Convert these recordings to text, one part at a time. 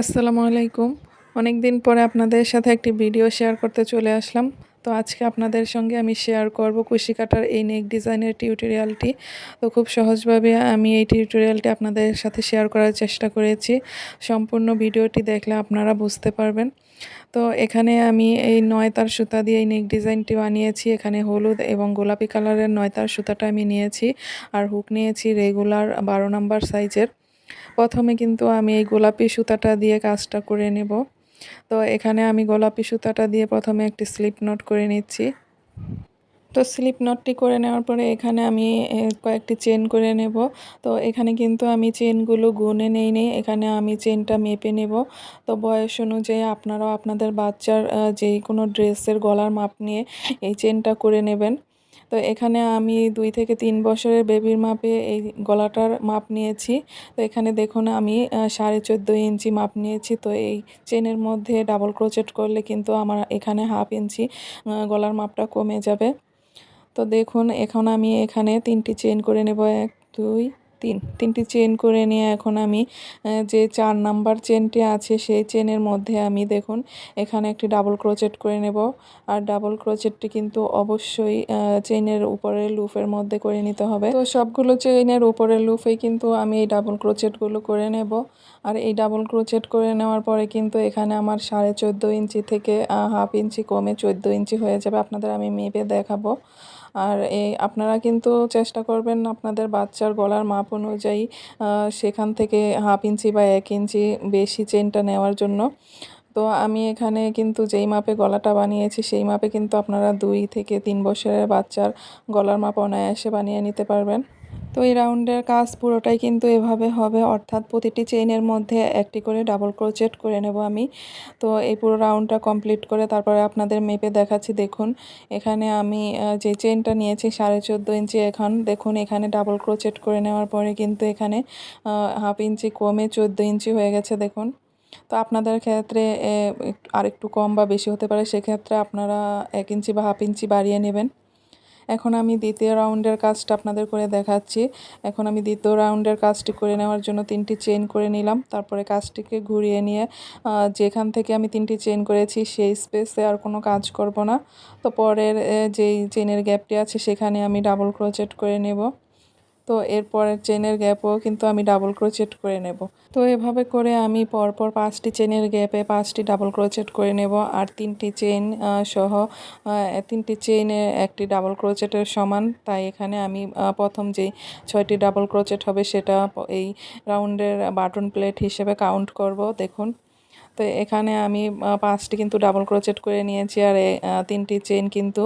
আসসালামু আলাইকুম। অনেক দিন পরে আপনাদের সাথে একটি ভিডিও শেয়ার করতে চলে আসলাম। তো আজকে আপনাদের সঙ্গে আমি শেয়ার করব কুশি কাটার এই নেক ডিজাইনের টিউটোরিয়ালটি। তো খুব সহজভাবে আমি এই টিউটোরিয়ালটি আপনাদের সাথে শেয়ার করার চেষ্টা করেছি। সম্পূর্ণ ভিডিওটি দেখলে আপনারা বুঝতে পারবেন। তো এখানে আমি এই নয়তার সুতা দিয়ে এই নেক ডিজাইনটি বানিয়েছি। এখানে হলুদ এবং গোলাপি কালারের নয়তার সুতাটা আমি নিয়েছি। আর হুক নিয়েছি রেগুলার বারো নাম্বার সাইজের। প্রথমে কিন্তু আমি এই গোলাপি সুতাটা দিয়ে কাজটা করে নেব। তো এখানে আমি গোলাপি সুতাটা দিয়ে প্রথমে একটি স্লিপ নোট করে নিচ্ছি। তো স্লিপ নটটি করে নেওয়ার পরে এখানে আমি কয়েকটি চেন করে নেব। তো এখানে কিন্তু আমি চেনগুলো গুনে নেই নেই। এখানে আমি চেনটা মেপে নেব। তো বয়স অনুযায়ী আপনারাও আপনাদের বাচ্চার যে কোনো ড্রেসের গলার মাপ নিয়ে এই চেনটা করে নেবেন। তো এখানে আমি দুই থেকে তিন বছরের বেবির মাপে এই গলাটার মাপ নিয়েছি। তো এখানে দেখুন আমি সাড়ে চোদ্দ ইঞ্চি মাপ নিয়েছি। তো এই চেনের মধ্যে ডাবল ক্রোচেট করলে কিন্তু আমার এখানে হাফ ইঞ্চি গলার মাপটা কমে যাবে। তো দেখুন, এখন আমি এখানে তিনটি চেন করে নেব। এক, দুই তিন, তিনটি চেন করে নিয়ে এখন আমি যে চার নাম্বার চেনটি আছে সেই চেনের মধ্যে আমি দেখুন, এখানে একটি ডাবল ক্রোচেট করে নেব। আর ডাবল ক্রোচেটটি কিন্তু অবশ্যই চেনের উপরের লুফের মধ্যে করে নিতে হবে। তো সবগুলো চেনের উপরের লুফেই কিন্তু আমি এই ডাবল ক্রোচেটগুলো করে নেব। আর এই ডাবল ক্রোচেট করে নেওয়ার পরে কিন্তু এখানে আমার সাড়ে চোদ্দ ইঞ্চি থেকে হাফ ইঞ্চি কমে চোদ্দ ইঞ্চি হয়ে যাবে। আপনাদের আমি মেপে দেখাবো। আর এই আপনারা কিন্তু চেষ্টা করবেন আপনাদের বাচ্চার গলার মাপ অনুযায়ী সেখান থেকে হাফ ইঞ্চি বা এক ইঞ্চি বেশি চেনটা নেওয়ার জন্য। তো আমি এখানে কিন্তু যেই মাপে গলাটা বানিয়েছি, সেই মাপে কিন্তু আপনারা দুই থেকে তিন বছরের বাচ্চার গলার মাপ অনায়াসে বানিয়ে নিতে পারবেন। তো এই রাউন্ডের কাজ পুরোটাই কিন্তু এভাবে হবে। অর্থাৎ প্রতিটি চেইনের মধ্যে একটি করে ডাবল ক্রোচেট করে নেব আমি। তো এই পুরো রাউন্ডটা কমপ্লিট করে তারপরে আপনাদের মেপে দেখাচ্ছি। দেখুন, এখানে আমি যে চেনটা নিয়েছি সাড়ে চোদ্দ ইঞ্চি এখন, দেখুন এখানে ডাবল ক্রোচেট করে নেওয়ার পরে কিন্তু এখানে হাফ ইঞ্চি কমে চোদ্দ ইঞ্চি হয়ে গেছে, দেখুন। তো আপনাদের ক্ষেত্রে আরেকটু কম বা বেশি হতে পারে, সেক্ষেত্রে আপনারা এক ইঞ্চি বা হাফ ইঞ্চি বাড়িয়ে নেবেন। এখন আমি দ্বিতীয় রাউন্ডের কাজটা আপনাদের করে দেখাচ্ছি। এখন আমি দ্বিতীয় রাউন্ডের কাজটি করে নেওয়ার জন্য তিনটি চেন করে নিলাম। তারপরে কাজটিকে ঘুরিয়ে নিয়ে যেখান থেকে আমি তিনটি চেন করেছি সেই স্পেসে আর কোনো কাজ করব না। তো পরের যেই চেনের গ্যাপটি আছে সেখানে আমি ডাবল ক্রোচেট করে নেব। তো এরপরের চেনের গ্যাপও কিন্তু আমি ডাবল ক্রোচেট করে নেব। তো এভাবে করে আমি পরপর পাঁচটি চেনের গ্যাপে পাঁচটি ডাবল ক্রোচেট করে নেব আর তিনটি চেন সহ তিনটি চেনে একটি ডাবল ক্রোচেটের সমান। তাই এখানে আমি প্রথম যেই ছয়টি ডাবল ক্রোচেট হবে সেটা এই রাউন্ডের বাটন প্লেট হিসেবে কাউন্ট করব। দেখুন তো এখানে আমি পাঁচটি কিন্তু ডাবল ক্রোচেট করে নিয়েছি আর তিনটি চেন কিন্তু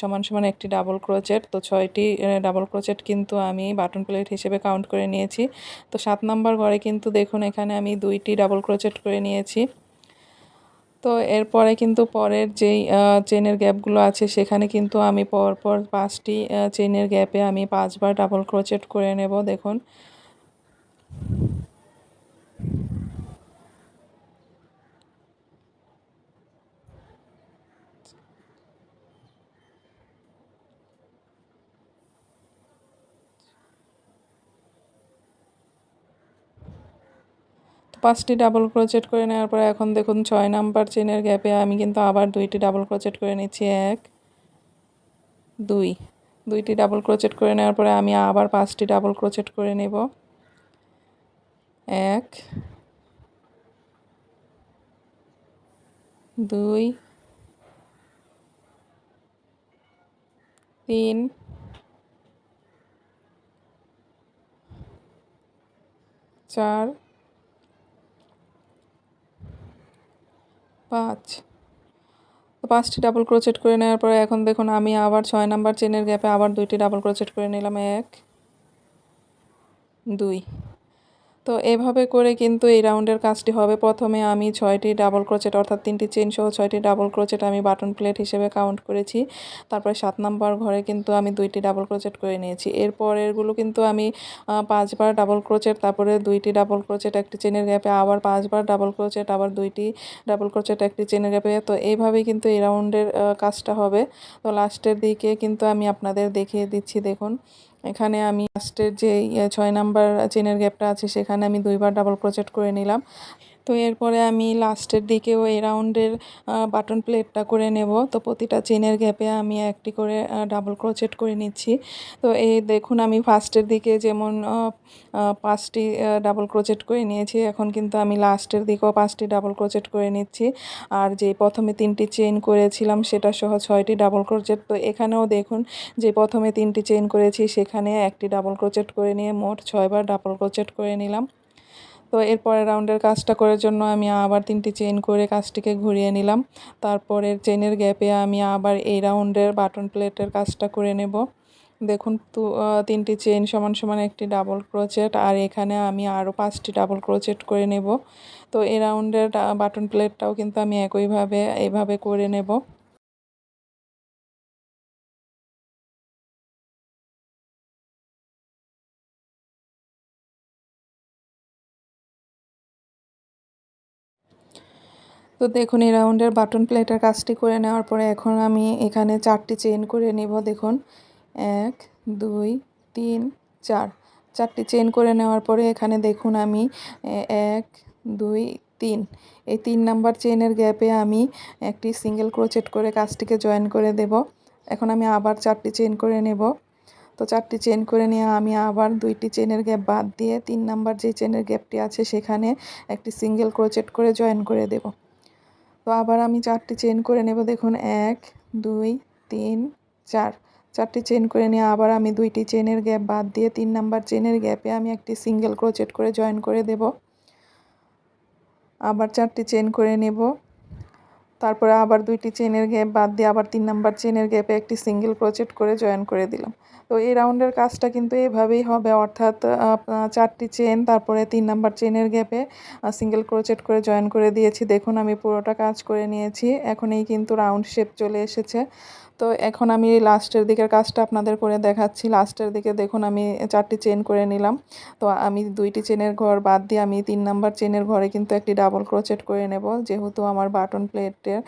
সমান সমান একটি ডাবল ক্রোচেট তো ছয়টি ডাবল ক্রোচেট কিন্তু আমি বাটন প্লেট হিসেবে কাউন্ট করে নিয়েছি। তো সাত নাম্বার ঘরে কিন্তু দেখুন এখানে আমি দুইটি ডাবল ক্রোচেট করে নিয়েছি। তো এরপরে কিন্তু পরের যেই চেনের গ্যাপগুলো আছে, সেখানে কিন্তু আমি পরপর পাঁচটি চেনের গ্যাপে আমি পাঁচবার ডাবল ক্রোচেট করে নেব, দেখুন। পাঁচটি ডাবল ক্রোচেট করে নেওয়ার পরে এখন দেখুন ছয় নাম্বার চেনের গ্যাপে আমি কিন্তু আবার দুইটি ডাবল ক্রোচেট করে নিচ্ছি, এক, দুই। দুইটি ডাবল ক্রোচেট করে নেওয়ার পরে আমি আবার পাঁচটি ডাবল ক্রোচেট করে নেব। এক, দুই, তিন, চার পাঁচ। তো পাঁচটি ডাবল ক্রোচেট করে নেওয়ার পরে এখন দেখুন আমি আবার ছয় নাম্বার চেনের গ্যাপে আবার দুইটি ডাবল ক্রোচেট করে নিলাম, এক, দুই। তো এভাবে করে কিন্তু এই রাউন্ডের কাজটি হবে। প্রথমে আমি ছয়টি ডাবল ক্রোচেট অর্থাৎ তিনটি চেন সহ ছয়টি ডাবল ক্রোচেট আমি বাটন প্লেট হিসেবে কাউন্ট করেছি। তারপরে সাত নাম্বার ঘরে কিন্তু আমি দুইটি ডাবল ক্রোচেট করে নিয়েছি। এরপর এরগুলো কিন্তু আমি পাঁচবার ডাবল ক্রোচেট তারপরে দুইটি ডাবল ক্রোচেট একটি চেনের গ্যাপে আবার পাঁচবার ডাবল ক্রোচেট আবার দুইটি ডাবল ক্রোচেট একটি চেনের গ্যাপে তো এইভাবেই কিন্তু এই রাউন্ডের কাজটা হবে। তো লাস্টের দিকে কিন্তু আমি আপনাদের দেখিয়ে দিচ্ছি, দেখুন। এখানে আমি লাস্টের যে ছয় নাম্বার চেনের গ্যাপটা আছে, সেখানে আমি দুইবার ডাবল ক্রোচেট করে নিলাম। তো এরপরে আমি লাস্টের দিকেও এই রাউন্ডের বাটন প্লেটটা করে নেব। তো প্রতিটা চেনের গ্যাপে আমি একটি করে ডাবল ক্রোচেট করে নিচ্ছি। তো এই দেখুন আমি ফার্স্টের দিকে যেমন পাঁচটি ডাবল ক্রোচেট করে নিয়েছি, এখন কিন্তু আমি লাস্টের দিকেও পাঁচটি ডাবল ক্রোচেট করে নিচ্ছি। আর যে প্রথমে তিনটি চেন করেছিলাম, সেটা সহ ছয়টি ডাবল ক্রোচেট। তো এখানেও দেখুন, যে প্রথমে তিনটি চেন করেছি, সেখানে একটি ডাবল ক্রোচেট করে নিয়ে মোট ছয়বার ডাবল ক্রোচেট করে নিলাম। তো এরপরে রাউন্ডের কাজটা করার জন্য আমি আবার তিনটি চেন করে কাজটিকে ঘুরিয়ে নিলাম। তারপরের চেনের গ্যাপে আমি আবার এই রাউন্ডের বাটন প্লেটের কাজটা করে নেব। দেখুন তো তিনটি চেন সমান সমান একটি ডাবল ক্রোচেট আর এখানে আমি আরও পাঁচটি ডাবল ক্রোচেট করে নেব। তো এই রাউন্ডের বাটন প্লেটটাও কিন্তু আমি একইভাবে এইভাবে করে নেব। তো দেখুন, এই রাউন্ডের বাটন প্লেটের কাজটি করে নেওয়ার পরে এখন আমি এখানে চারটি চেন করে নেব, দেখুন। এক, দুই, তিন, চার। চারটি চেন করে নেওয়ার পরে এখানে দেখুন আমি এক, দুই, তিন। এই তিন নাম্বার চেনের গ্যাপে আমি একটি সিঙ্গেল ক্রোচেট করে কাজটিকে জয়েন করে দেব। এখন আমি আবার চারটি চেন করে নেব। তো চারটি চেন করে নিয়ে আমি আবার দুইটি চেনের গ্যাপ বাদ দিয়ে তিন নাম্বার যে চেনের গ্যাপটি আছে সেখানে একটি সিঙ্গেল ক্রোচেট করে জয়েন করে দেব। তো আবার আমি চারটি চেন করে নেব, দেখুন, এক, দুই, তিন, চার। চারটি চেন করে নিয়ে আবার আমি দুইটি চেনের গ্যাপ বাদ দিয়ে তিন নাম্বার চেনের গ্যাপে আমি একটি সিঙ্গেল ক্রোচেট করে জয়েন করে দেব। আবার চারটি চেন করে নেব। তারপরে আবার দুইটি চেনের গ্যাপ বাদ দিয়ে আবার তিন নাম্বার চেনের গ্যাপে একটি সিঙ্গেল ক্রোচেট করে জয়েন করে দিলাম। তো এই রাউন্ডের কাজটা কিন্তু এভাবেই হবে, অর্থাৎ চারটি চেন, তারপরে তিন নাম্বার চেনের গ্যাপে সিঙ্গেল ক্রোচেট করে জয়েন করে দিয়েছি। দেখুন, আমি পুরোটা কাজ করে নিয়েছি। এখন এই কিন্তু রাউন্ড শেপ চলে এসেছে। তো এখন আমি লাস্টের দিকের কাজটা আপনাদের করে দেখাচ্ছি। লাস্টের দিকে দেখুন, আমি চারটি চেন করে নিলাম। তো আমি দুইটি চেনের ঘর বাদ দিয়ে আমি তিন নাম্বার চেনের ঘরে কিন্তু একটি ডাবল ক্রোচেট করে নেব। যেহেতু আমার বাটন প্লেটের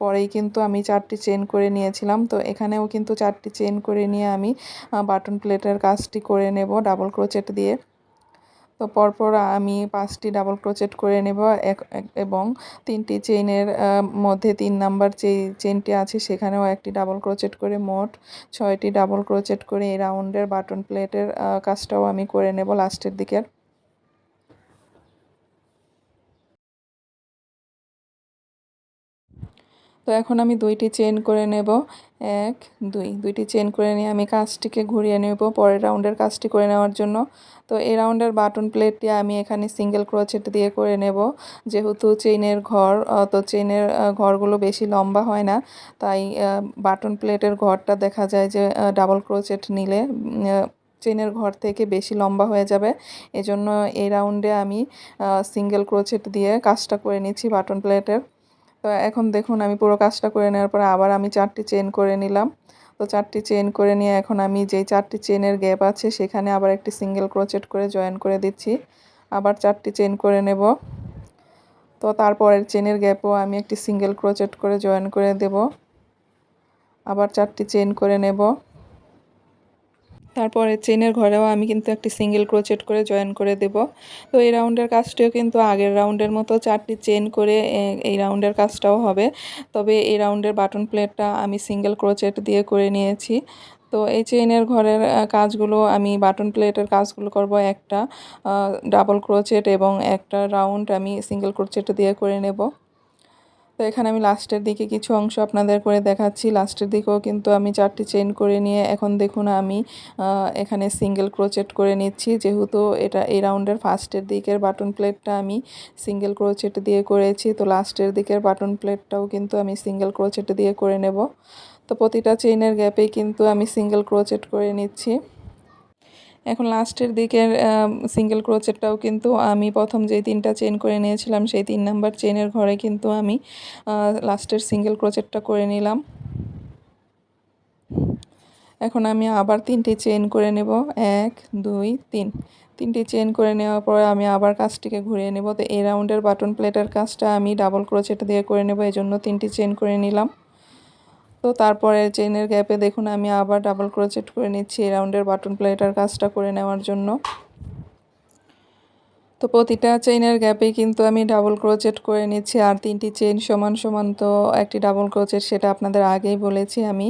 পরেই কিন্তু আমি চারটি চেন করে নিয়েছিলাম। তো এখানেও কিন্তু চারটি চেন করে নিয়ে আমি বাটন প্লেটের কাজটি করে নেব ডাবল ক্রোচেট দিয়ে। তো পরপর আমি পাঁচটি ডাবল ক্রোচেট করে নেব। এক এবং তিনটি চেইনের মধ্যে তিন নাম্বার যে চেনটি আছে, সেখানেও একটি ডাবল ক্রোচেট করে মোট ছয়টি ডাবল ক্রোচেট করে এই রাউন্ডের বাটন প্লেটের কাজটাও আমি করে নেব লাস্টের দিকের। তো এখন আমি দুইটি চেন করে নেব। এক, দুই, দুইটি চেন করে নিয়ে আমি কাজটিকে ঘুরিয়ে নেব পরের রাউন্ডের কাজটি করে নেওয়ার জন্য। তো এই রাউন্ডের বাটন প্লেটটি আমি এখানে সিঙ্গেল ক্রোচেট দিয়ে করে নেব। যেহেতু চেইনের ঘর তো চেইনের ঘরগুলো বেশি লম্বা হয় না, তাই বাটন প্লেটের ঘরটা দেখা যায় যে ডাবল ক্রোচেট নিলে চেনের ঘর থেকে বেশি লম্বা হয়ে যাবে। এজন্য এই রাউন্ডে আমি সিঙ্গেল ক্রোচেট দিয়ে কাজটা করে নিচ্ছি বাটন প্লেটের। তো এখন দেখুন, আমি পুরো কাজটা করে নেওয়ার পরে আবার আমি চারটি চেন করে নিলাম। তো চারটি চেন করে নিয়ে এখন আমি যেই চারটি চেনের গ্যাপ আছে সেখানে আবার একটি সিঙ্গেল ক্রোচেট করে জয়েন করে দিচ্ছি। আবার চারটি চেন করে নেব। তো তারপরের চেনের গ্যাপও আমি একটি সিঙ্গেল ক্রোচেট করে জয়েন করে দেব। আবার চারটি চেন করে নেব। তারপরে চেনের ঘরেও আমি কিন্তু একটি সিঙ্গেল ক্রোচেট করে জয়েন করে দেব। তো এই রাউন্ডের কাজটিও কিন্তু আগের রাউন্ডের মতো চারটি চেন করে এই রাউন্ডের কাজটাও হবে। তবে এই রাউন্ডের বাটন প্লেটটা আমি সিঙ্গেল ক্রোচেট দিয়ে করে নিয়েছি। তো এই চেইনের ঘরের কাজগুলো আমি বাটন প্লেটের কাজগুলো করব একটা ডাবল ক্রোচেট এবং একটা রাউন্ড আমি সিঙ্গেল ক্রোচেট দিয়ে করে নেব। তো এখানে আমি লাস্টের দিকে কিছু অংশ আপনাদের করে দেখাচ্ছি। লাস্টের দিকেও কিন্তু আমি চারটি চেন করে নিয়ে এখন দেখুন আমি এখানে সিঙ্গেল ক্রোচেট করে নিচ্ছি। যেহেতু এটা এই রাউন্ডের ফার্স্টের দিকের বাটন প্লেটটা আমি সিঙ্গেল ক্রোচেট দিয়ে করেছি, তো লাস্টের দিকের বাটন প্লেটটাও কিন্তু আমি সিঙ্গেল ক্রোচেট দিয়ে করে নেব। তো প্রতিটা চেইনের গ্যাপেই কিন্তু আমি সিঙ্গেল ক্রোচেট করে নিচ্ছি। এখন লাস্টের দিকের সিঙ্গেল ক্রোচেটটাও কিন্তু আমি প্রথম যেই তিনটা চেন করে নিয়েছিলাম, সেই তিন নাম্বার চেনের ঘরে কিন্তু আমি লাস্টের সিঙ্গেল ক্রোচেটটা করে নিলাম। এখন আমি আবার তিনটি চেন করে নেব। এক, দুই, তিন। তিনটি চেন করে নেওয়ার পরে আমি আবার কাজটিকে ঘুরিয়ে নেব। তো এই রাউন্ডের বাটন প্লেটের কাজটা আমি ডাবল ক্রোচেট দিয়ে করে নেব এই জন্য তিনটি চেন করে নিলাম। তো তারপরে চেনের গ্যাপে দেখুন, আমি আবার ডাবল ক্রোচেট করে নিচ্ছি এই রাউন্ডের বাটন প্লেটার কাজটা করে নেওয়ার জন্য। তো প্রতিটা চেইনের গ্যাপে কিন্তু আমি ডাবল ক্রোচেট করে নিচ্ছি আর তিনটি চেইন সমান সমান তো একটি ডাবল ক্রোচেট সেটা আপনাদের আগেই বলেছি আমি।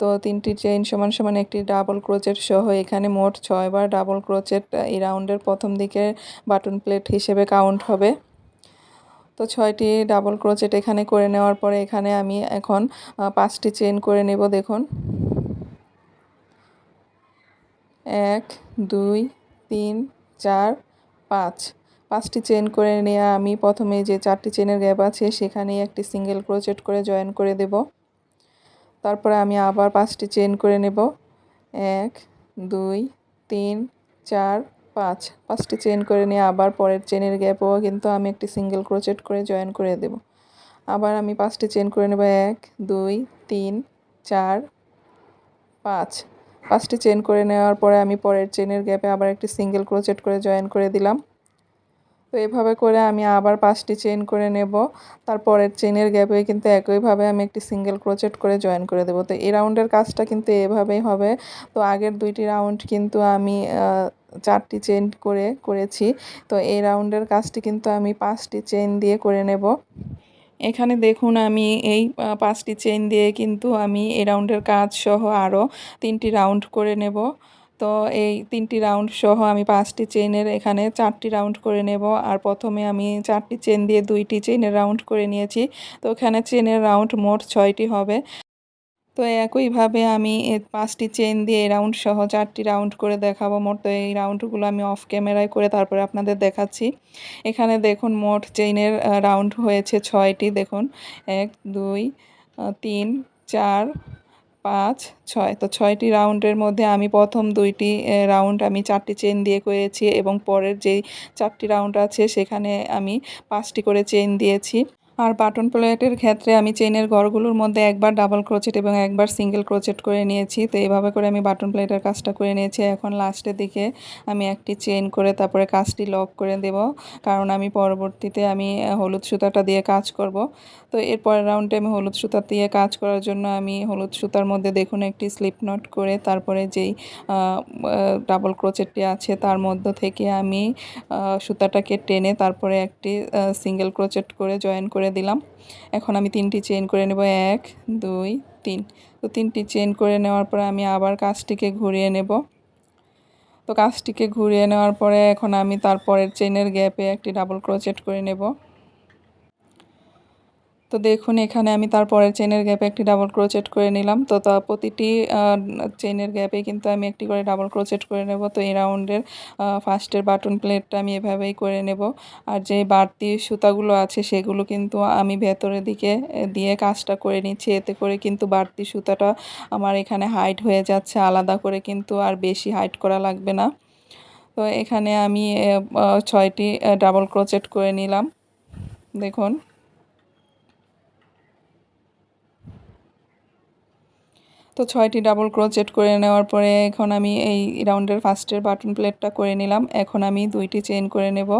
তো তিনটি চেইন সমান সমান একটি ডাবল ক্রোচেট সহ এখানে মোট ছয়বার ডাবল ক্রোচেট এই রাউন্ডের প্রথম দিকে বাটন প্লেট হিসেবে কাউন্ট হবে। তো ছয়টি ডাবল ক্রোচেট এখানে করে নেওয়ার পরে এখানে আমি এখন পাঁচটি চেন করে নেব, দেখুন। এক, দুই, তিন, চার, পাঁচ। পাঁচটি চেন করে নেওয়া আমি প্রথমে যে চারটি চেনের গ্যাপ আছে সেখানে একটি সিঙ্গেল ক্রোচেট করে জয়েন করে দেব। তারপরে আমি আবার পাঁচটি চেন করে নেব। এক, দুই, তিন, চার পাঁচ। পাঁচটি চেন করে নিয়ে আবার পরের চেনের গ্যাপও কিন্তু আমি একটি সিঙ্গেল ক্রোচেট করে জয়েন করে দেব। আবার আমি পাঁচটি চেন করে নেব, এক, দুই, তিন, চার, পাঁচ। পাঁচটি চেন করে নেওয়ার পরে আমি পরের চেনের গ্যাপে আবার একটি সিঙ্গেল ক্রোচেট করে জয়েন করে দিলাম। তো এভাবে করে আমি আবার পাঁচটি চেন করে নেব। তারপরের চেনের গ্যাপে কিন্তু একইভাবে আমি একটি সিঙ্গেল ক্রোচেট করে জয়েন করে দেবো। তো এই রাউন্ডের কাজটা কিন্তু এভাবেই হবে। তো আগের দুইটি রাউন্ড কিন্তু আমি চারটি চেন করে করেছি। তো এই রাউন্ডের কাজটি কিন্তু আমি পাঁচটি চেন দিয়ে করে নেব। এখানে দেখুন আমি এই পাঁচটি চেন দিয়ে কিন্তু আমি এই রাউন্ডের কাজ সহ আরও তিনটি রাউন্ড করে নেব। তো এই তিনটি রাউন্ড সহ আমি পাঁচটি চেনের এখানে চারটি রাউন্ড করে নেব। আর প্রথমে আমি চারটি চেন দিয়ে দুইটি চেনের রাউন্ড করে নিয়েছি। তো এখানে চেনের রাউন্ড মোট ছয়টি হবে। তো একইভাবে আমি পাঁচটি চেন দিয়ে রাউন্ড সহ চারটি রাউন্ড করে দেখাবো। মোট তো এই রাউন্ডগুলো আমি অফ ক্যামেরায় করে তারপরে আপনাদের দেখাচ্ছি। এখানে দেখুন মোট চেইনের রাউন্ড হয়েছে ছয়টি। দেখুন, এক, দুই তিন, চার, পাঁচ, ছয়। তো ছয়টি রাউন্ডের মধ্যে আমি প্রথম দুইটি রাউন্ড আমি চারটি চেন দিয়ে করেছি এবং পরের যেই চারটি রাউন্ড আছে সেখানে আমি পাঁচটি করে চেন দিয়েছি। আর বাটন প্লেটের ক্ষেত্রে আমি চেনের ঘরগুলোর মধ্যে একবার ডাবল ক্রোচেট এবং একবার সিঙ্গেল ক্রোচেট করে নিয়েছি। তো এইভাবে করে আমি বাটন প্লেটের কাজটা করে নিয়েছি। এখন লাস্টের দিকে আমি একটি চেন করে তারপরে কাজটি লক করে দেব। কারণ আমি পরবর্তীতে আমি হলুদ সুতাটা দিয়ে কাজ করব। তো এরপরের রাউন্ডে আমি হলুদ সুতা দিয়ে কাজ করার জন্য আমি হলুদ সুতার মধ্যে দেখুন একটি স্লিপ নট করে তারপরে যেই ডাবল ক্রোচেটটি আছে তার মধ্য থেকে আমি সুতাটাকে টেনে তারপরে একটি সিঙ্গেল ক্রোচেট করে জয়েন করে দিলাম। এখন আমি তিনটি চেন করে নেব, এক, দুই, তিন। তো তিনটি চেন করে নেওয়ার পরে আমি আবার কাজটিকে ঘুরিয়ে নেব। তো কাজটিকে ঘুরিয়ে নেওয়ার পরে এখন আমি তারপরের চেনের গ্যাপে একটি ডাবল ক্রোচেট করে নেব। তো দেখুন, এখানে আমি তারপরের চেনের গ্যাপে একটি ডাবল ক্রোচেট করে নিলাম। তো তা প্রতিটি চেনের গ্যাপে কিন্তু আমি একটি করে ডাবল ক্রোচেট করে নেব। তো এই রাউন্ডের ফার্স্টের বাটন প্লেটটা আমি এভাবেই করে নেব। আর যে বাড়তি সুতাগুলো আছে, সেগুলো কিন্তু আমি ভেতরের দিকে দিয়ে কাজটা করে নিচ্ছি। এতে করে কিন্তু বাড়তি সুতাটা আমার এখানে হাইট হয়ে যাচ্ছে। আলাদা করে কিন্তু আর বেশি হাইট করা লাগবে না। তো এখানে আমি ছয়টি ডাবল ক্রোচেট করে নিলাম। দেখুন। তো ছয়টি ডাবল ক্রোচেট করে নেওয়ার পরে এখন আমি এই রাউন্ডের ফার্স্টের বাটন প্লেটটা করে নিলাম। এখন আমি দুইটি চেন করে নেব।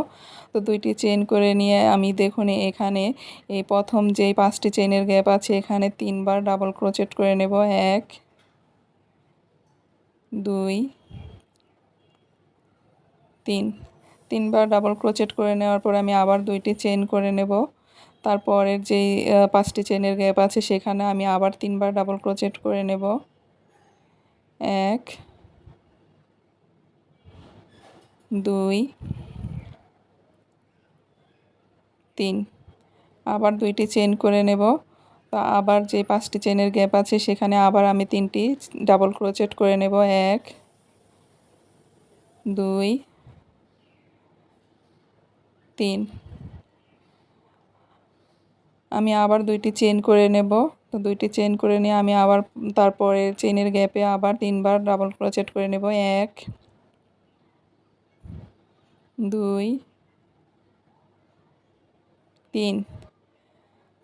তো দুইটি চেন করে নিয়ে আমি দেখুন এখানে এই প্রথম যেই পাঁচটি চেনের গ্যাপ আছে, এখানে তিনবার ডাবল ক্রোচেট করে নেব। এক, দুই, তিন। তিনবার ডাবল ক্রোচেট করে নেওয়ার পর আমি আবার দুইটি চেন করে নেব। তারপরের যেই পাঁচটি চেনের গ্যাপ আছে সেখানে আমি আবার তিনবার ডাবল ক্রোচেট করে নেব। এক, দুই, তিন, আবার দুইটি চেন করে নেব। তা আবার যে পাঁচটি চেনের গ্যাপ আছে সেখানে আবার আমি তিনটি ডাবল ক্রোচেট করে নেব। এক, দুই, তিন আমি আবার দুইটি চেন করে নেব। তো দুইটি চেন করে নিয়ে আমি আবার তারপরে চেনের গ্যাপে আবার তিনবার ডাবল ক্রোচেট করে নেব। এক, দুই, তিন।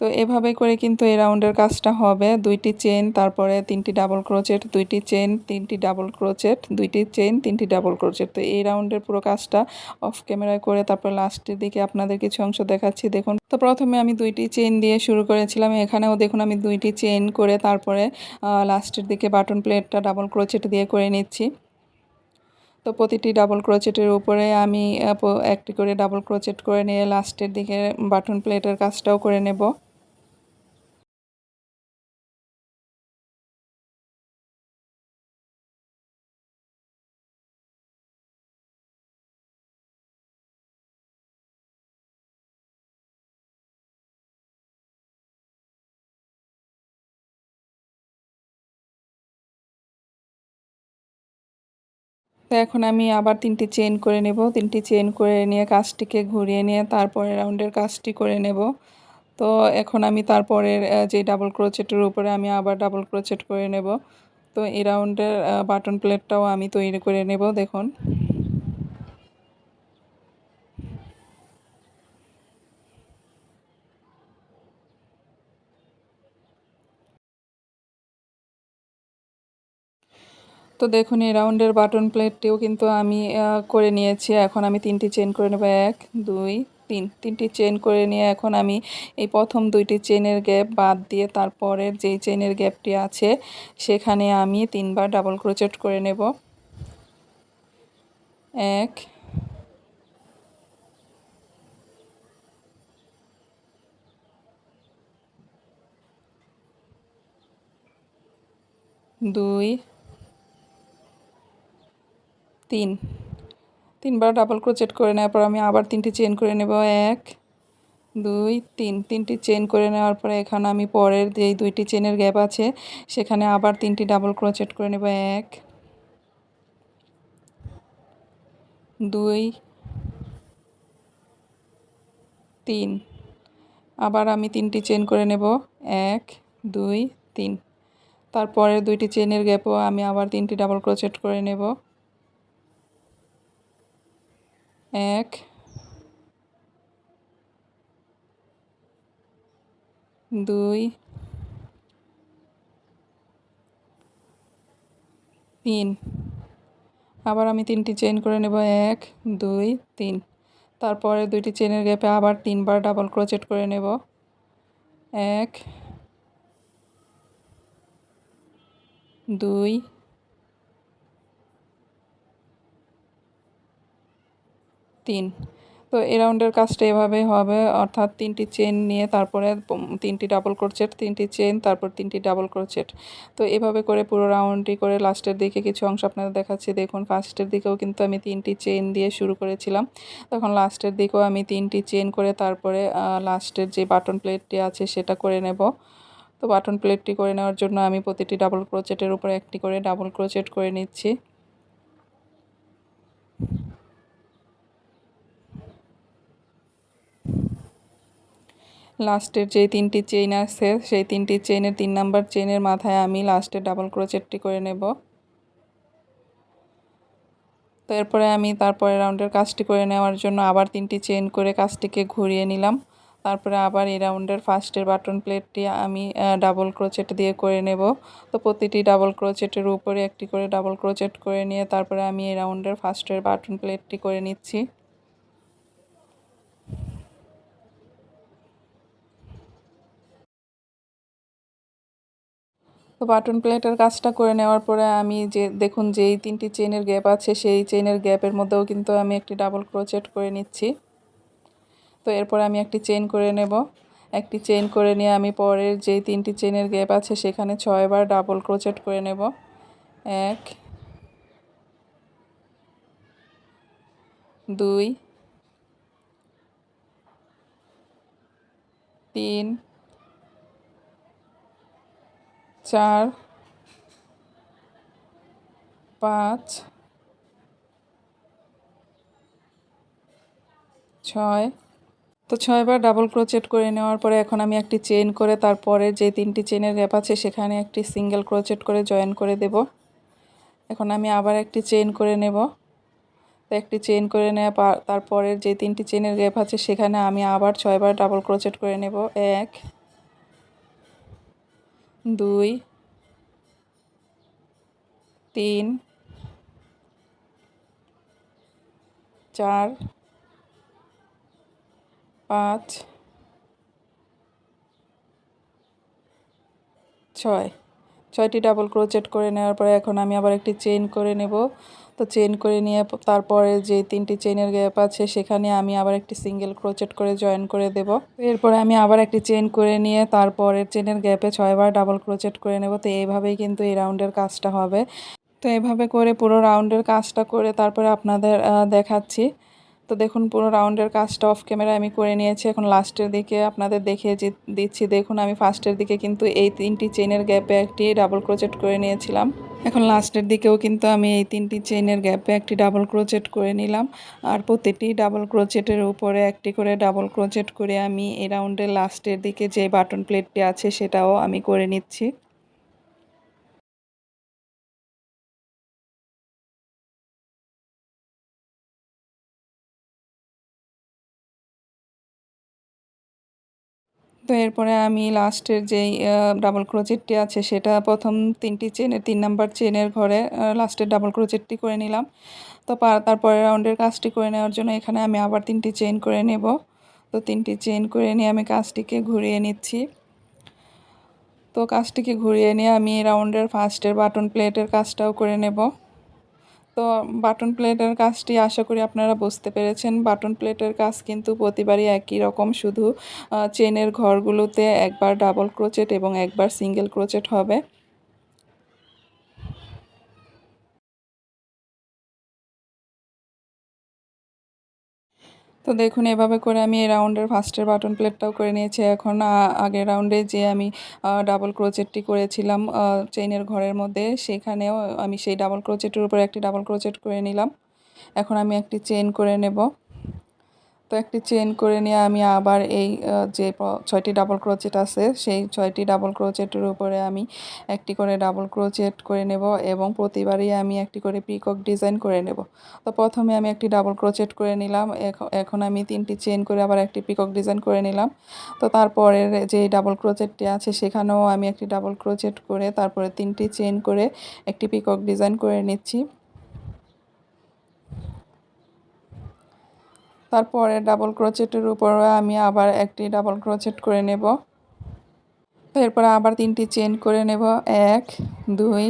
তো এভাবে করে কিন্তু এই রাউন্ডের কাজটা হবে। দুইটি চেন তারপরে তিনটি ডাবল ক্রোচেট দুইটি চেন তিনটি ডাবল ক্রোচেট দুইটি চেন তিনটি ডাবল ক্রোচেট তো এই রাউন্ডের পুরো কাজটা অফ ক্যামেরায় করে তারপর লাস্টের দিকে আপনাদের কিছু অংশ দেখাচ্ছি। দেখুন, তো প্রথমে আমি দুইটি চেন দিয়ে শুরু করেছিলাম। এখানেও দেখুন আমি দুইটি চেন করে তারপরে লাস্টের দিকে বাটন প্লেটটা ডাবল ক্রোচেট দিয়ে করে নিচ্ছি। তো প্রতিটি ডাবল ক্রোচেটের উপরে আমি একটি করে ডাবল ক্রোচেট করে নিয়ে লাস্টের দিকে বাটন প্লেটের কাজটাও করে নেব। তো এখন আমি আবার তিনটি চেন করে নেব। তিনটি চেন করে নিয়ে কাজটিকে ঘুরিয়ে নিয়ে তারপরে রাউন্ডের কাজটি করে নেব। তো এখন আমি তারপরের যে ডাবল ক্রোচেটের উপরে আমি আবার ডাবল ক্রোচেট করে নেব। তো এই রাউন্ডের বাটন প্লেটটাও আমি তৈরি করে নেব, দেখুন। তো দেখুন, এই রাউন্ডের বাটন প্লেটটিও কিন্তু আমি করে নিয়েছি। এখন আমি তিনটি চেন করে নেব। এক, দুই, তিন। তিনটি চেন করে নিয়ে এখন আমি এই প্রথম দুইটি চেনের গ্যাপ বাদ দিয়ে তারপরের যেই চেনের গ্যাপটি আছে, সেখানে আমি তিনবার ডাবল ক্রোচেট করে নেব। এক, দুই তিন। তিনবার ডাবল ক্রোচেট করে নেওয়ার পর আমি আবার তিনটি চেন করে নেব। এক, দুই, তিন। তিনটি চেন করে নেওয়ার পরে এখানে আমি পরের যেই দুইটি চেনের গ্যাপ আছে, সেখানে আবার তিনটি ডাবল ক্রোচেট করে নেব। এক, দুই, তিন। আবার আমি তিনটি চেন করে নেব। এক, দুই, তিন। তারপরের দুইটি চেনের গ্যাপও আমি আবার তিনটি ডাবল ক্রোচেট করে নেব। এক, দুই, তিন। আবার আমি তিনটি চেন করে নেব, এক, দুই, তিন। তারপরে দুইটি চেনের গ্যাপে আবার তিনবার ডাবল ক্রোচেট করে নেব। এক, দুই তিন। তো এই রাউন্ডের কাজটা এভাবেই হবে, অর্থাৎ তিনটি চেন নিয়ে তারপরে তিনটি ডাবল ক্রোচেট তিনটি চেন তারপর তিনটি ডাবল ক্রোচেট তো এভাবে করে পুরো রাউন্ডটি করে লাস্টের দিকে কিছু অংশ আপনাদের দেখাচ্ছি। দেখুন, ফার্স্টের দিকেও কিন্তু আমি তিনটি চেন দিয়ে শুরু করেছিলাম। তখন লাস্টের দিকেও আমি তিনটি চেন করে তারপরে লাস্টের যে বাটন প্লেটটি আছে সেটা করে নেব। তো বাটন প্লেটটি করে নেওয়ার জন্য আমি প্রতিটি ডাবল ক্রোচেটের উপরে একটি করে ডাবল ক্রোচেট করে নিচ্ছি। লাস্টের যে তিনটি চেইন আছে, সেই তিনটি চেইনের তিন নাম্বার চেইনের মাথায় আমি লাস্টের ডাবল ক্রোচেটটি করে নেব। তো এরপরে আমি তারপরে রাউন্ডের কাজটি করে নেওয়ার জন্য আবার তিনটি চেইন করে কাজটিকে ঘুরিয়ে নিলাম। তারপরে আবার এই রাউন্ডের ফার্স্টের বাটন প্লেটটি আমি ডাবল ক্রোচেট দিয়ে করে নেব। তো প্রতিটি ডাবল ক্রোচেটের উপরে একটি করে ডাবল ক্রোচেট করে নিয়ে তারপরে আমি এই রাউন্ডের ফার্স্টের বাটন প্লেটটি করে নিচ্ছি। তো বাটন প্লেটের কাজটা করে নেওয়ার পরে আমি যে, দেখুন যেই তিনটি চেনের গ্যাপ আছে, সেই চেনের গ্যাপের মধ্যেও কিন্তু আমি একটি ডাবল ক্রোচেট করে নিচ্ছি। তো এরপরে আমি একটি চেন করে নেব। একটি চেন করে নিয়ে আমি পরের যেই তিনটি চেনের গ্যাপ আছে, সেখানে ছয়বার ডাবল ক্রোচেট করে নেব। এক, দুই, তিন চার, পাঁচ, ছয়। তো ছয়বার ডাবল ক্রোচেট করে নেওয়ার পরে এখন আমি একটি চেন করে তারপরে যে তিনটি চেনের গ্যাপ আছে সেখানে একটি সিঙ্গেল ক্রোচেট করে জয়েন করে দেব। এখন আমি আবার একটি চেন করে নেব। তো একটি চেন করে নেওয়া তারপরের যে তিনটি চেনের গ্যাপ আছে সেখানে আমি আবার ছয়বার ডাবল ক্রোচেট করে নেব। এক দুই, তিন, চার, পাঁচ, ছয়। ছয়টি ডাবল ক্রোচেট করে নেওয়ার পরে এখন আমি আবার একটি চেইন করে নেব। তো চেন করে নিয়ে তারপরে যে তিনটি চেনের গ্যাপ আছে, সেখানে আমি আবার একটি সিঙ্গেল ক্রোচেট করে জয়েন করে দেব। এরপরে আমি আবার একটি চেন করে নিয়ে তারপরের চেনের গ্যাপে ছয়বার ডাবল ক্রোচেট করে নেব। তো এইভাবেই কিন্তু এই রাউন্ডের কাজটা হবে। তো এভাবে করে পুরো রাউন্ডের কাজটা করে তারপরে আপনাদের দেখাচ্ছি। তো দেখুন, পুরো রাউন্ডের কাজটা অফ ক্যামেরা আমি করে নিয়েছি। এখন লাস্টের দিকে আপনাদের দেখিয়ে দিচ্ছি। দেখুন, আমি ফার্স্টের দিকে কিন্তু এই তিনটি চেনের গ্যাপে একটি ডাবল ক্রোচেট করে নিয়েছিলাম। এখন লাস্টের দিকেও কিন্তু আমি এই তিনটি চেনের গ্যাপে একটি ডাবল ক্রোচেট করে নিলাম। আর প্রতিটি ডাবল ক্রোচেটের উপরে একটি করে ডাবল ক্রোচেট করে আমি এই রাউন্ডের লাস্টের দিকে যে বাটন প্লেটটি আছে, সেটাও আমি করে নিচ্ছি। তো এরপরে আমি লাস্টের যেই ডাবল ক্রোচেটটি আছে সেটা প্রথম তিনটি চেনের তিন নাম্বার চেনের ঘরে লাস্টের ডাবল ক্রোচেটটি করে নিলাম। তো তারপরে রাউন্ডের কাজটি করে নেওয়ার জন্য এখানে আমি আবার তিনটি চেন করে নেব। তো তিনটি চেন করে নিয়ে আমি কাজটিকে ঘুরিয়ে নিচ্ছি। তো কাজটিকে ঘুরিয়ে নিয়ে আমি রাউন্ডের ফার্স্টের বাটন প্লেটের কাজটাও করে নেব। তো বাটন প্লেটের কাজটি আশা করি আপনারা বুঝতে পেরেছেন। বাটন প্লেটের কাজ কিন্তু প্রতিবারই একই রকম। শুধু চেনের ঘরগুলোতে একবার ডাবল ক্রোচেট এবং একবার সিঙ্গেল ক্রোচেট হবে। তো দেখুন, এভাবে করে আমি এই রাউন্ডের ফার্স্টের বাটন প্লেটটাও করে নিয়েছি। এখন আগের রাউন্ডে যে আমি ডাবল ক্রোচেটটি করেছিলাম চেইনের ঘরের মধ্যে, সেখানেও আমি সেই ডাবল ক্রোচেটের উপরে একটি ডাবল ক্রোচেট করে নিলাম। এখন আমি একটি চেন করে নেব। তো একটি চেন করে নিয়ে আমি আবার এই যে ছয়টি ডাবল ক্রোচেট আছে, সেই ছয়টি ডাবল ক্রোচেটের উপরে আমি একটি করে ডাবল ক্রোচেট করে নেব এবং প্রতিবারই আমি একটি করে পিকক ডিজাইন করে নেব। তো প্রথমে আমি একটি ডাবল ক্রোচেট করে নিলাম এখন আমি তিনটি চেন করে আবার একটি পিকক ডিজাইন করে নিলাম। তো তারপরের যে ডাবল ক্রোচেটটি আছে, সেখানেও আমি একটি ডাবল ক্রোচেট করে তারপরে তিনটি চেন করে একটি পিকক ডিজাইন করে নিচ্ছি। তারপরে ডাবল ক্রোচেটের উপরে আমি আবার একটি ডাবল ক্রোচেট করে নেব। এরপরে আবার তিনটি চেন করে নেব। এক, দুই,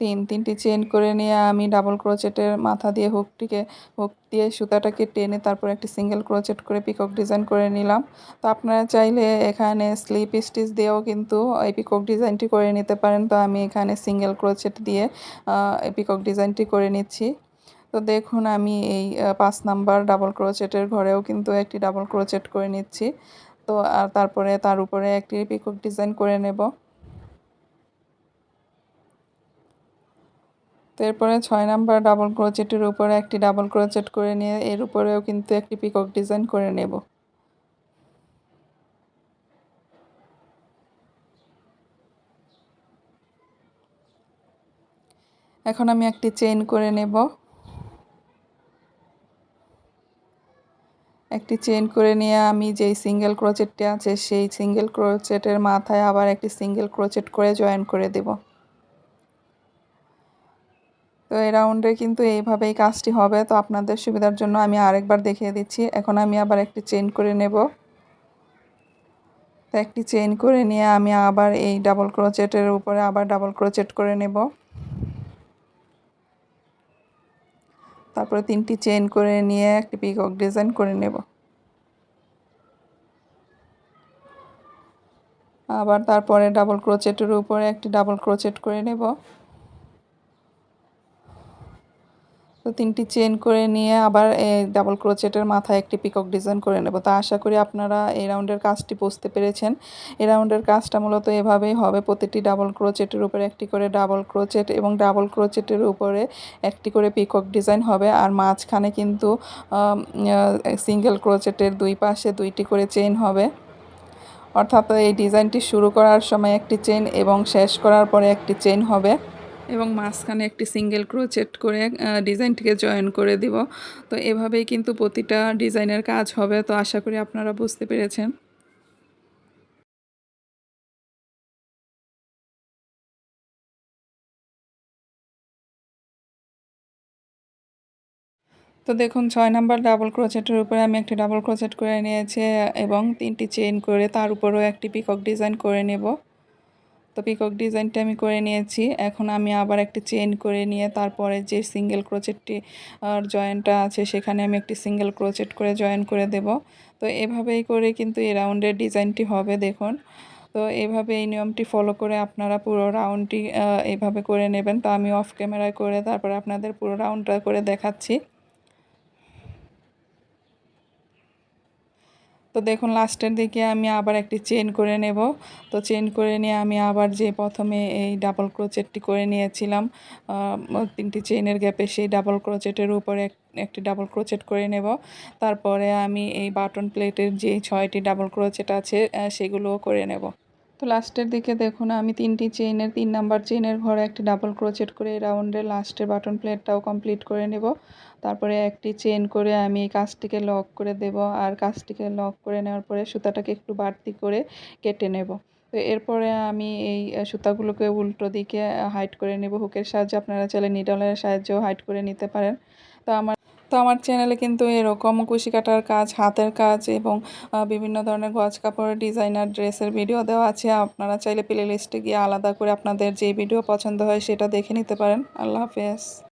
তিন, তিনটি চেন করে নিয়ে আমি ডাবল ক্রোচেটের মাথা দিয়ে হুকটিকে হুক দিয়ে সুতাটাকে টেনে তারপর একটি সিঙ্গেল ক্রোচেট করে পিকক ডিজাইন করে নিলাম। তো আপনারা চাইলে এখানে স্লিপ স্টিচ দিয়েও কিন্তু এই পিকক ডিজাইনটি করে নিতে পারেন। তো আমি এখানে সিঙ্গেল ক্রোচেট দিয়ে পিকক ডিজাইনটি করে নিচ্ছি। তো দেখুন, আমি এই পাঁচ নাম্বার ডাবল ক্রোচেটের ঘরেও কিন্তু একটি ডাবল ক্রোচেট করে নিচ্ছি। তো, আর তারপরে তার উপরে একটি পিকক ডিজাইন করে নেব। তো এরপরে ছয় নাম্বার ডাবল ক্রোচেটের উপরে একটি ডাবল ক্রোচেট করে নিয়ে এর উপরেও কিন্তু একটি পিকক ডিজাইন করে নেব। এখন আমি একটি চেইন করে নেব। একটি চেন করে নিয়ে আমি যেই সিঙ্গেল ক্রোচেটটি আছে, সেই সিঙ্গেল ক্রোচেটের মাথায় আবার একটি সিঙ্গেল ক্রোচেট করে জয়েন করে দেব। তো এই রাউন্ডে কিন্তু এইভাবেই কাজটি হবে। তো আপনাদের সুবিধার জন্য আমি আরেকবার দেখিয়ে দিচ্ছি। এখন আমি আবার একটি চেন করে নেব। তো একটি চেন করে নিয়ে আমি আবার এই ডাবল ক্রোচেটের উপরে আবার ডাবল ক্রোচেট করে নেব। তারপরে তিনটি চেন করে নিয়ে, একটি পিকক ডিজাইন করে নেব। আবার তারপরে ডাবল ক্রোচেটের উপরে একটি ডাবল ক্রোচেট করে নেব। তো তিনটি চেন করে নিয়ে আবার ডাবল ক্রোচেটের মাথায় একটি পিকক ডিজাইন করে নেব। তো আশা করি আপনারা এই রাউন্ডের কাজটি বুঝতে পেরেছেন। এই রাউন্ডের কাজটা মূলত এভাবেই হবে। প্রতিটি ডাবল ক্রোচেটের উপরে একটি করে ডাবল ক্রোচেট এবং ডাবল ক্রোচেটের উপরে একটি করে পিকক ডিজাইন হবে। আর মাঝখানে কিন্তু সিঙ্গেল ক্রোচেটের দুই পাশে দুইটি করে চেন হবে। অর্থাৎ এই ডিজাইনটি শুরু করার সময় একটি চেন এবং শেষ করার পরে একটি চেন হবে। এবং মাঝখানে একটি সিঙ্গেল ক্রোচেট করে ডিজাইনটিকে জয়েন করে দিব। তো এভাবেই কিন্তু প্রতিটা ডিজাইনের কাজ হবে, তো আশা করি আপনারা বুঝতে পেরেছেন। তো দেখুন, ছয় নাম্বার ডাবল ক্রোচেটের উপরে আমি একটি ডাবল ক্রোচেট করে নিয়েছি, এবং তিনটি চেন করে তার উপরেও একটি পিকক ডিজাইন করে নেব। তো পিকক ডিজাইনটা আমি করে নিয়েছি। এখন আমি আবার একটি চেন করে নিয়ে তারপরে যে সিঙ্গেল ক্রোচেটটি জয়েন্টটা আছে, সেখানে আমি একটি সিঙ্গেল ক্রোচেট করে জয়েন করে দেব। তো এভাবেই করে কিন্তু এই রাউন্ডের ডিজাইনটি হবে, দেখুন। তো এইভাবে এই নিয়মটি ফলো করে আপনারা পুরো রাউন্ডটি এভাবে করে নেবেন। তো আমি অফ ক্যামেরায় করে তারপরে আপনাদের পুরো রাউন্ডটা করে দেখাচ্ছি। তো দেখুন লাস্টের দিকে আমি আবার একটি চেন করে নেব। তো চেন করে নিয়ে আমি আবার যে প্রথমে এই ডাবল ক্রোচেটটি করে নিয়েছিলাম তিনটি চেনের গ্যাপে সেই ডাবল ক্রোচেটের উপরে একটি ডাবল ক্রোচেট করে নেব। তারপরে আমি এই বাটন প্লেটের যে ছয়টি ডাবল ক্রোচেট আছে সেগুলোও করে নেব। তো লাস্টের দিকে দেখুন, আমি তিনটি চেইনের, তিন নাম্বার চেইনের ঘরে একটি ডাবল ক্রোচেট করে এই রাউন্ডের লাস্টের বাটন প্লেটটাও কমপ্লিট করে নেব। তারপরে একটি চেন করে আমি এই কাজটিকে লক করে দেব আর কাজটিকে লক করে নেওয়ার পরে সুতাটাকে একটু বাড়তি করে কেটে নেব। তো এরপরে আমি এই সুতাগুলোকে উল্টো দিকে হাইট করে নেব হুকের সাহায্যে। আপনারা চাইলে নিডলের সাহায্যেও হাইট করে নিতে পারেন। তো আমার তো আমার চ্যানেলে কিন্তু এরকম কুশি কাটার কাজ, হাতের কাজ এবং বিভিন্ন ধরনের গজ কাপড়ের ডিজাইনার ড্রেসের ভিডিও দেওয়া আছে। আপনারা চাইলে প্লে লিস্টে গিয়ে আলাদা করে আপনাদের যে ভিডিও পছন্দ হয় সেটা দেখে নিতে পারেন। আল্লাহ হাফেজ।